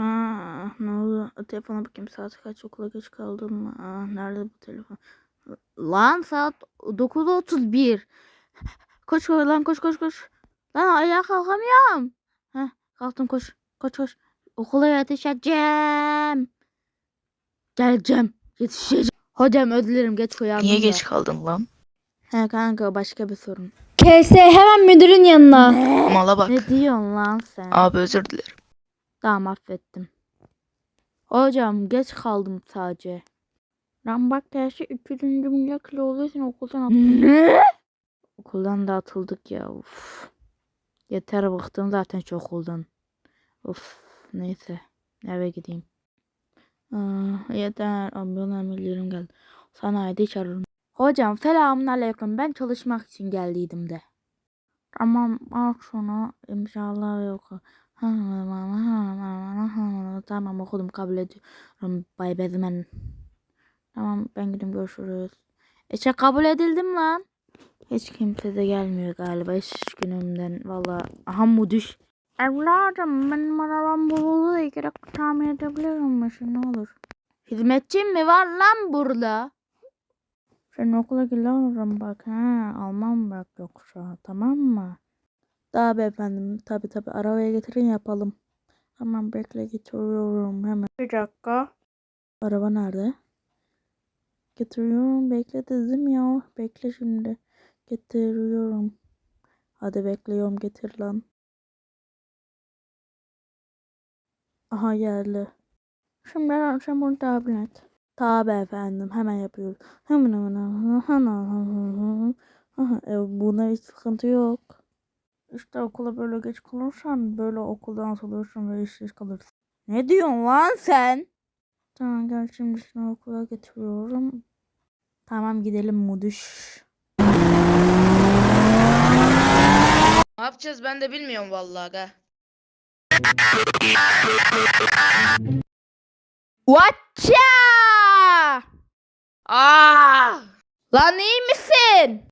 Ha, ne oldu? Telefona bakayım saat kaç okula geç kaldım mı? Aa, nerede bu telefon? Lan saat 9.31. Koş koş lan koş koş koş. Lan ayağa kalkamıyorum. Heh, kalktım koş. Koş koş. Okula yetişeceğim. Geleceğim. Yetişeceğim. Hocam özür dilerim geç uyandım Niye geç kaldın lan? He kanka başka bir sorun. KS hemen müdürün yanına. Mala bak. Ne diyorsun lan sen? Abi özür dilerim. Tamam affettim. Hocam geç kaldım sadece. Lan bak 200. milletle olduğu için okuldan atıldık. Ne? Okuldan da atıldık ya. Uf. Yeter bıktım zaten şu okuldan. Of neyse eve gideyim. Aa, yeter. Amyon amirlerim geldi. Sanayide çağırırım. Hocam selamun aleyküm. Ben çalışmak için geldiydim de. Tamam al şunu. İnşallah yok. Tamam okudum kabul ediyorum. Bay Bezmen. Tamam ben gideyim görüşürüz. Eşe kabul edildim lan. Hiç kimse de gelmiyor galiba iş günümden. Valla aha mudiş. Evladım benim arabam bozuldu da iki dakika tamir edebilir misin ne olur. Hizmetçim mi var lan burada? Sen okula geliyorum bak ha. Almam bak yoksa tamam mı? Daha beyefendim tabi tabi arabaya getirin yapalım. Tamam bekle getiriyorum hemen. Bir dakika. Araba nerede? Getiriyorum bekle dedim ya. Bekle şimdi. Getiriyorum. Hadi bekliyorum getir lan. Aha geldi. Şimdi sen bunu tahmin et. Tabi efendim hemen yapıyoruz. Hemen hemen hemen hemen. Aha, e, buna hiç sıkıntı yok. İşte okula böyle geç kalırsan böyle okuldan atılıyorsun ve işsiz kalırsın. Ne diyorsun lan sen? Tamam gel şimdi seni okula getiriyorum. Tamam gidelim muduş. Ne yapacağız ben de bilmiyorum vallahi aga. Watcha! Aa! Lan iyi misin?